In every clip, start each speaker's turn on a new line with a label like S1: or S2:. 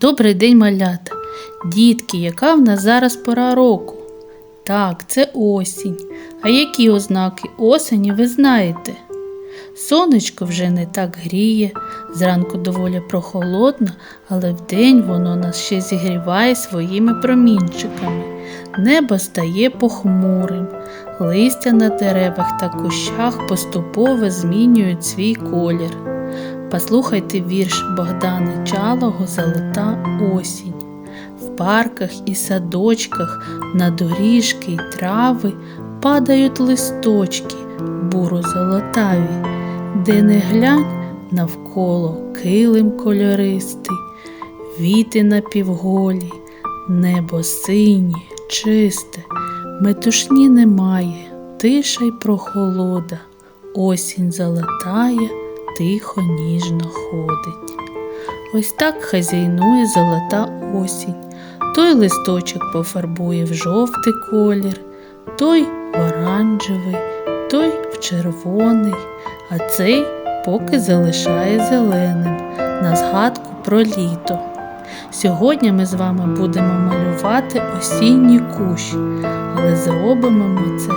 S1: Добрий день, малята. Дітки, яка в нас зараз пора року? Так, це осінь. А які ознаки осені ви знаєте? Сонечко вже не так гріє, зранку доволі прохолодно, але вдень воно нас ще зігріває своїми промінчиками. Небо стає похмурим, листя на деревах та кущах поступово змінюють свій колір. Послухайте вірш Богдана Чалого Золота осінь. В парках і садочках на доріжки й трави падають листочки буро-золотаві, де не глянь навколо килим кольористий, віти напівголі, небо синє, чисте, метушні немає, тиша й прохолода, осінь золотає, тихо ніжно ходить. Ось так хазяйнує золота осінь. Той листочок пофарбує в жовтий колір, той в оранжевий, той в червоний, а цей поки залишає зеленим на згадку про літо. Сьогодні ми з вами будемо малювати осінній кущ, але зробимо ми це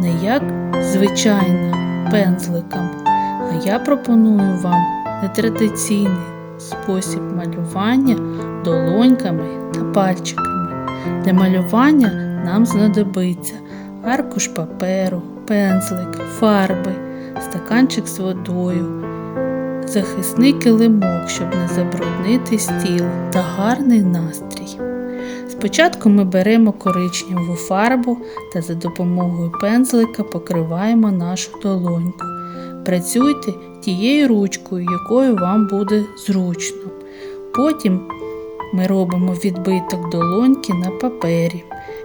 S1: не як звичайно пензликом, а я пропоную вам нетрадиційний спосіб малювання долоньками та пальчиками. Для малювання нам знадобиться аркуш паперу, пензлик, фарби, стаканчик з водою, захисний килимок, щоб не забруднити стіл та гарний настрій. Спочатку ми беремо коричневу фарбу та за допомогою пензлика покриваємо нашу долоньку. Працюйте тією ручкою, якою вам буде зручно. Потім ми робимо відбиток долоньки на папері.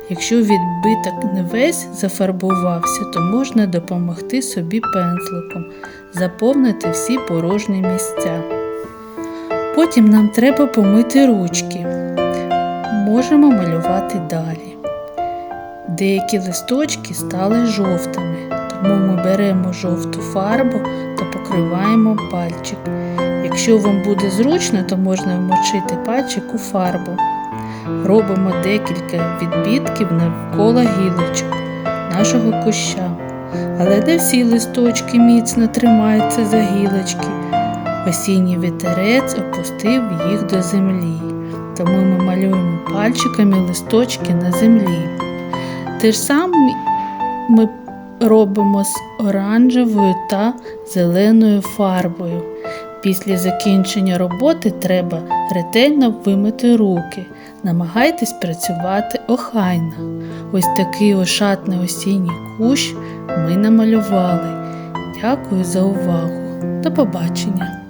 S1: Якщо відбиток не весь зафарбувався, то можна допомогти собі пензликом, заповнити всі порожні місця. Потім нам треба помити ручки. Можемо малювати далі. Деякі листочки стали жовтими, тому ми беремо жовту фарбу та покриваємо пальчик. Якщо вам буде зручно, то можна вмочити пальчик у фарбу. Робимо декілька відбітків навколо гілочок нашого куща. Але не всі листочки міцно тримаються за гілочки. Осінній вітерець опустив їх до землі, тому ми малюємо пальчиками листочки на землі. Те ж саме ми робимо з оранжевою та зеленою фарбою. Після закінчення роботи треба ретельно вимити руки. Намагайтесь працювати охайно. Ось такий ошатний осінній кущ ми намалювали. Дякую за увагу. До побачення!